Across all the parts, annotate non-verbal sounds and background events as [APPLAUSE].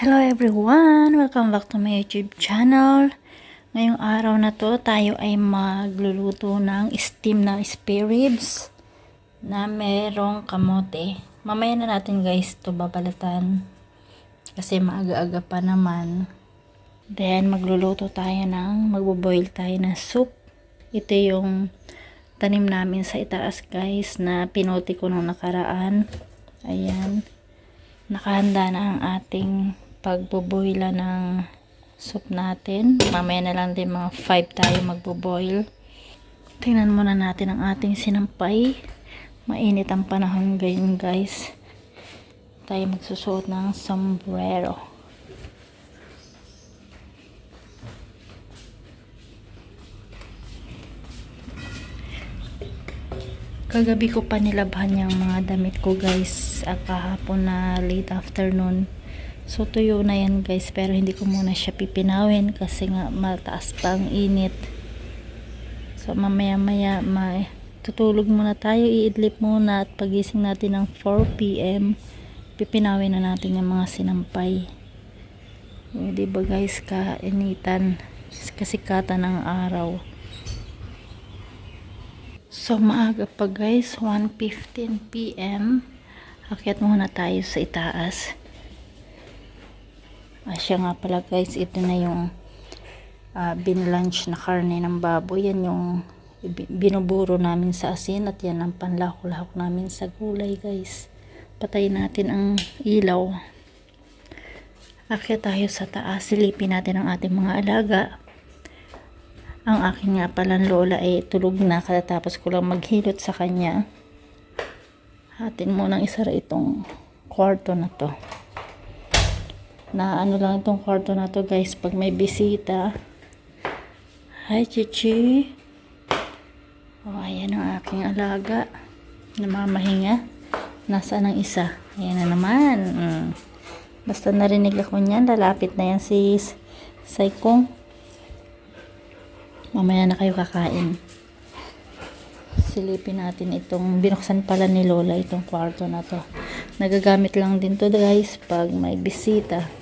Hello everyone! Welcome back to my YouTube channel. Ngayong araw na to, tayo ay magluluto ng steam na spare ribs na merong kamote. Mamaya na natin guys to babalatan kasi maaga-aga pa naman. Then magluluto tayo ng, magbo-boil tayo ng soup. Ito yung tanim namin sa itaas guys na pinoti ko nung nakaraan. Ayan nakahanda na ang ating pagboboila ng soup natin. Mamaya na lang din mga 5 tayo magboboil. Tingnan muna natin ang ating sinampay. Mainit ang panahon ngayon guys. Tayo magsusuot ng sombrero. Kagabi ko pa nilabhan yung mga damit ko guys at kahapon na late afternoon. So tuyo na yan guys pero hindi ko muna siya pipinawin kasi nga mataas pa ang init. So mamaya maya ma tutulog muna tayo, iidlip muna at pagising natin ng 4pm pipinawin na natin yung mga sinampay. O, diba guys kainitan kasikatan ng araw. So, maaga pa guys, 1.15pm. Akyat muna tayo sa itaas. Ah, siya nga pala guys, ito na yung uh, binlunch na karne ng baboy. Yan yung binuburo namin sa asin at yan ang panlahok-lahok namin sa gulay guys. Patay natin ang ilaw. Akyat tayo sa taas, silipin natin ang ating mga alaga. Ang aking nga palang lola ay tulog na katatapos ko lang maghilot sa kanya. Hatin mo nang isara itong kwarto na to. Na ano lang itong kwarto na to guys pag may bisita. Hi Chichi. Oh, ayan ang aking alaga. Namamahinga. Nasaan ang isa? Ayan na naman. Mm. Basta narinig ako niyan, lalapit na yan si Saikong. Mamaya na kayo kakain. Silipin natin itong binuksan pala ni Lola itong kwarto na to. Nagagamit lang din to guys pag may bisita.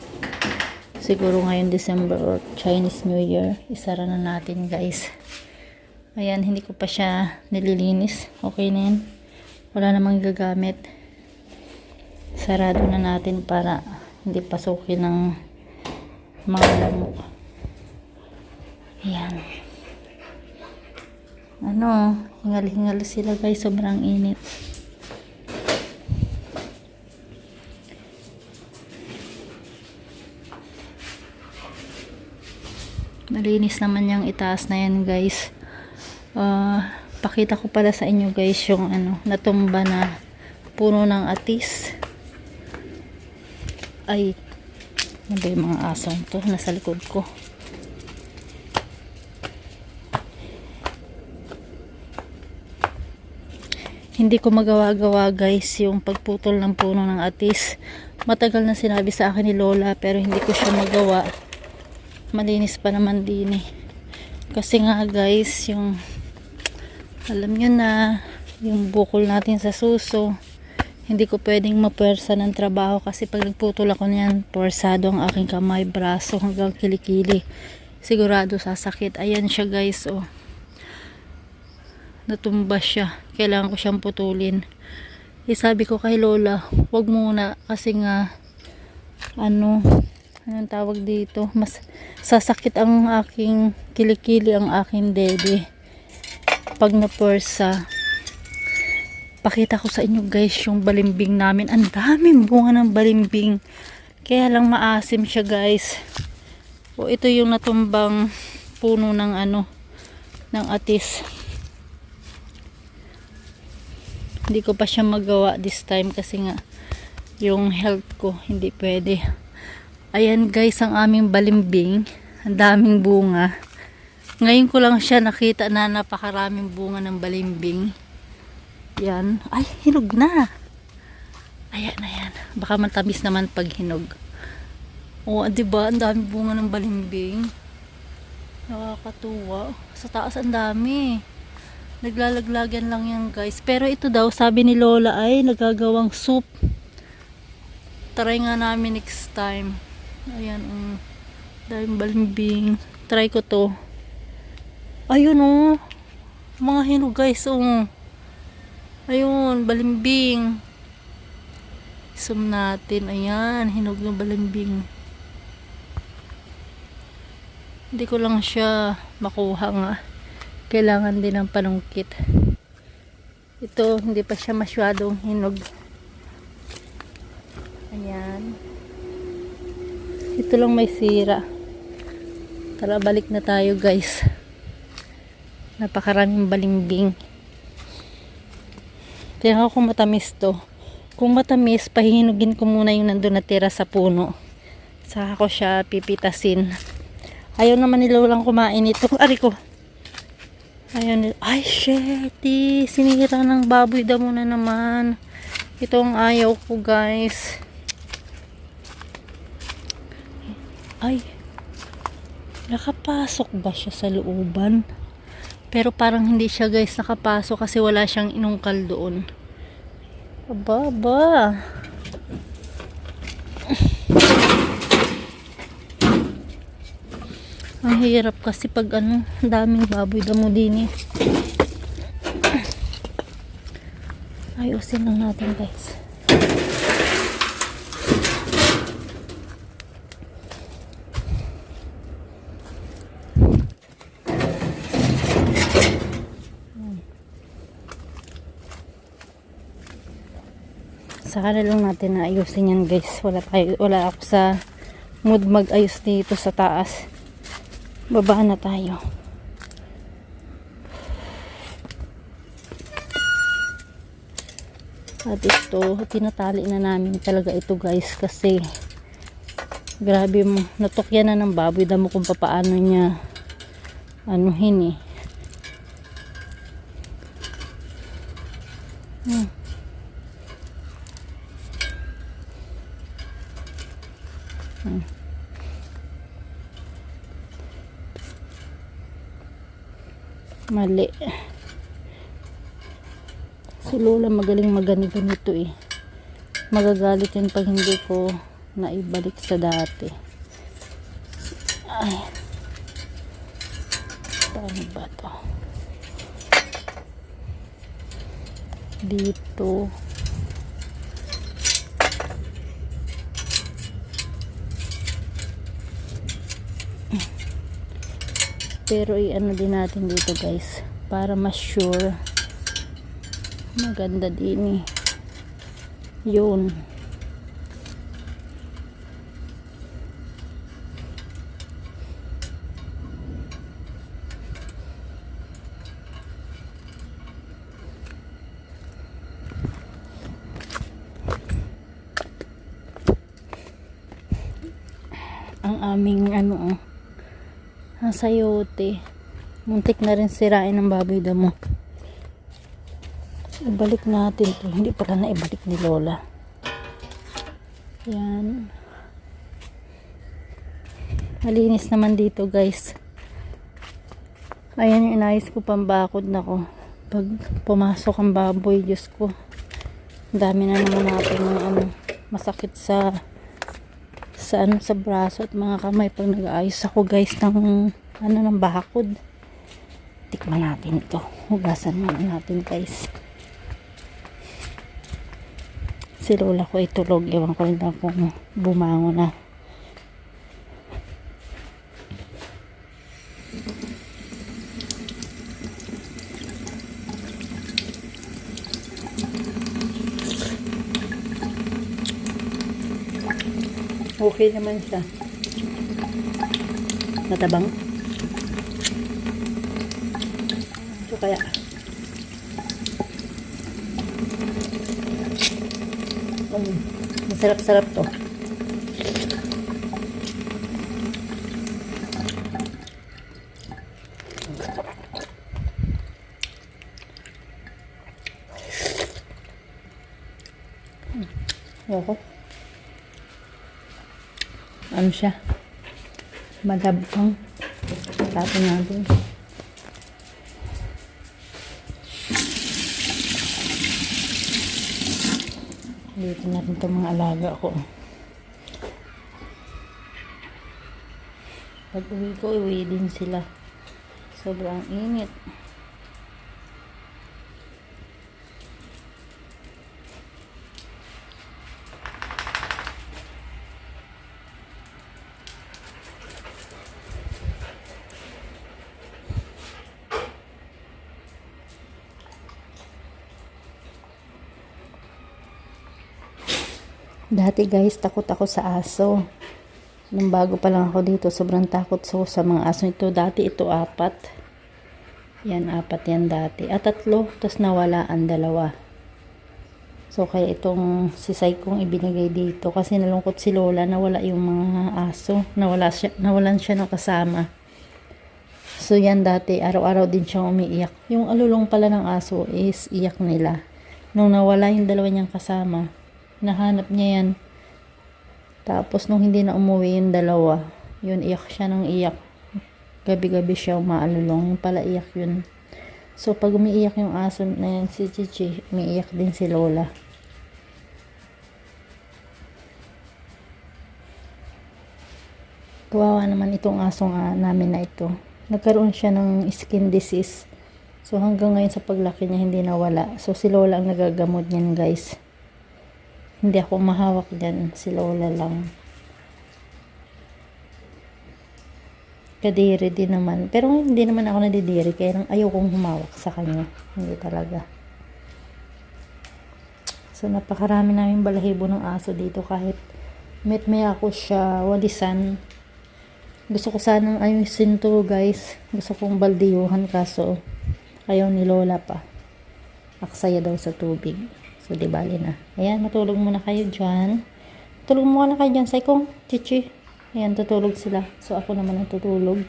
Siguro ngayon December or Chinese New Year. Isara na natin guys. Ayan, hindi ko pa siya nililinis. Okay na yan. Wala namang gagamit. Sarado na natin para hindi pasukin ng mga lamok. Ayan ano, hingal-hingal sila guys, sobrang init. Malinis naman yung itaas na yan guys. Uh, pakita ko pala sa inyo guys yung ano, natumba na puno ng atis. Ay, ano mga asong to? Nasa likod ko. hindi ko magawa-gawa guys yung pagputol ng puno ng atis matagal na sinabi sa akin ni Lola pero hindi ko siya magawa malinis pa naman din eh kasi nga guys yung alam nyo na yung bukol natin sa suso hindi ko pwedeng mapwersa ng trabaho kasi pag nagputol ako niyan porsado ang aking kamay, braso hanggang kilikili sigurado sasakit ayan siya guys oh natumba siya. Kailangan ko siyang putulin. Eh, sabi ko kay Lola, wag muna kasi nga ano, anong tawag dito, mas sasakit ang aking kilikili ang aking dede. Pag napursa, pakita ko sa inyo guys yung balimbing namin. Ang daming bunga ng balimbing. Kaya lang maasim siya guys. O ito yung natumbang puno ng ano, ng atis hindi ko pa siya magawa this time kasi nga yung health ko hindi pwede ayan guys ang aming balimbing. Ang daming bunga. Ngayon ko lang siya nakita na napakaraming bunga ng balimbing. Yan. Ay hinog na. Ayan ayan. Baka matamis naman pag hinog. O oh, diba ang daming bunga ng balimbing. Nakakatuwa. Sa taas ang dami. Naglalaglagan lang yan guys. Pero ito daw, sabi ni Lola ay nagagawang soup. Try nga namin next time. Ayan, um, daming balimbing. Try ko to. Ayun oh. Mga hinog guys, oh. Ayun, balimbing. Zoom natin. Ayan, hinog ng balimbing. Hindi ko lang siya makuha nga. Kailangan din ng panungkit. Ito, hindi pa siya masyadong hinog. Ayan. Ito lang may sira. Tara, balik na tayo guys. Napakaraming balimbing. Tingnan ko kung matamis to. Kung matamis, pahinugin ko muna yung nandun na tira sa puno. Saka ko siya pipitasin. Ayaw naman nila walang kumain ito. [LAUGHS] Ari ko. Nila. Ay, shitty. Sinira ng baboy damo na naman. Ito ang ayaw ko, guys. Ay. Nakapasok ba siya sa looban? Pero parang hindi siya, guys, nakapasok kasi wala siyang inungkal doon. Aba, aba. Ang hirap kasi pag ano, daming baboy damo din eh. Ayusin lang natin guys. Saka na lang natin na ayusin yan guys. Wala, tayo, wala ako sa mood mag-ayos dito sa taas. Baba na tayo. At ito, tinatali na namin talaga ito guys kasi grabe mo, natukyan na ng baboy. Damo kung papaano niya anuhin eh. Hmm. Hmm. Mali. Si Lola magaling magani ganito eh. Magagalit yan pag hindi ko naibalik sa dati. Ay. Paano ba to? Dito. Pero i-ano din natin dito guys para mas sure maganda din eh. Yun. Ang aming ano oh. Ang sayote. Muntik na rin sirain ng baboy damo. Ibalik natin to. Hindi pala na ibalik ni Lola. Yan. Malinis naman dito guys. Ayan yung inayos ko pambakod na ko. Pag pumasok ang baboy, Diyos ko. Dami na naman natin ng ano, masakit sa sa ano sa braso at mga kamay pag nag-aayos ako guys ng ano ng bakod. Tikman natin ito. Hugasan muna natin guys. Si lola ko ay tulog. Ewan ko lang kung bumangon na. Okay naman siya. Matabang. Ito kaya. Um, masarap-sarap to. Ano siya? Malabang. Tapon natin. Dito na rin itong mga alaga ko. Pag uwi ko, uwi din sila. Sobrang init. Dati guys, takot ako sa aso. Nung bago pa lang ako dito, sobrang takot so sa mga aso ito. Dati ito apat. Yan, apat yan dati. At tatlo, tas nawala ang dalawa. So, kaya itong si Sai kong ibinigay dito. Kasi nalungkot si Lola, nawala yung mga aso. Nawala siya, nawalan siya ng kasama. So, yan dati, araw-araw din siyang umiiyak. Yung alulong pala ng aso is iyak nila. Nung nawala yung dalawa niyang kasama, nahanap niya yan. Tapos nung hindi na umuwi yung dalawa, yun iyak siya ng iyak. Gabi-gabi siya umaalulong, yung pala iyak yun. So pag umiiyak yung aso na yan si Chichi, umiiyak din si Lola. Kawawa naman itong aso nga namin na ito. Nagkaroon siya ng skin disease. So hanggang ngayon sa paglaki niya hindi nawala. So si Lola ang nagagamot niyan guys. Hindi ako mahawak dyan. Si Lola lang. Kadiri din naman. Pero hindi naman ako nadidiri. Kaya lang ayaw kong humawak sa kanya. Hindi talaga. So napakarami namin balahibo ng aso dito. Kahit met may ako siya walisan. Gusto ko sanang ayusin to guys. Gusto kong baldiyuhan kaso ayaw ni Lola pa. Aksaya daw sa tubig. So, di bali na. Ayan, matulog muna kayo dyan. Tulog muna kayo dyan, Saikong, Chichi. Ayan, tutulog sila. So, ako naman ang tutulog.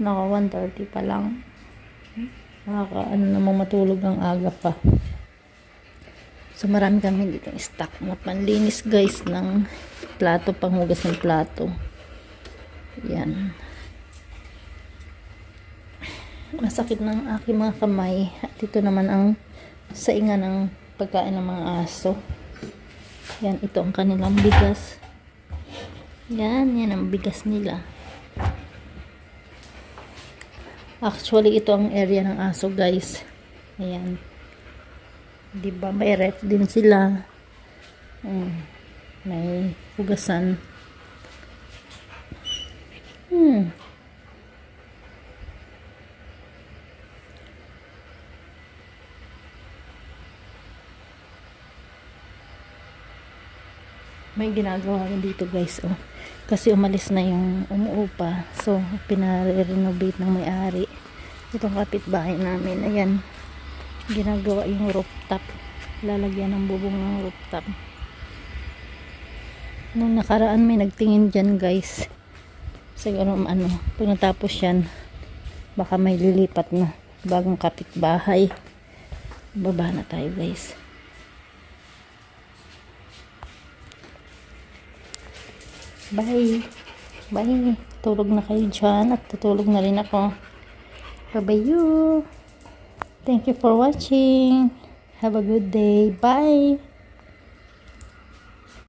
Naka 1.30 pa lang. Nakaka, ano namang matulog ang aga pa. So, marami kami dito stock na panlinis, guys, ng plato, panghugas ng plato. Ayan. Masakit ng aking mga kamay. At ito naman ang sainga ng pagkain ng mga aso. Yan, ito ang kanilang bigas. Yan, yan ang bigas nila. Actually, ito ang area ng aso, guys. Ayan. Diba, may ref din sila. Hmm. May hugasan. Hmm. May ginagawa rin dito guys oh. kasi umalis na yung umuupa. So pinare-renovate ng may-ari itong kapitbahay namin. Ayan. Ginagawa yung rooftop. Lalagyan ng bubong ng rooftop. Nung nakaraan may nagtingin dyan guys. Siguro ano pag natapos yan baka may lilipat na bagong kapitbahay. Baba na tayo guys Bye. Bye. Tulog na kayo dyan at tutulog na rin ako. Bye-bye you. Thank you for watching. Have a good day. Bye.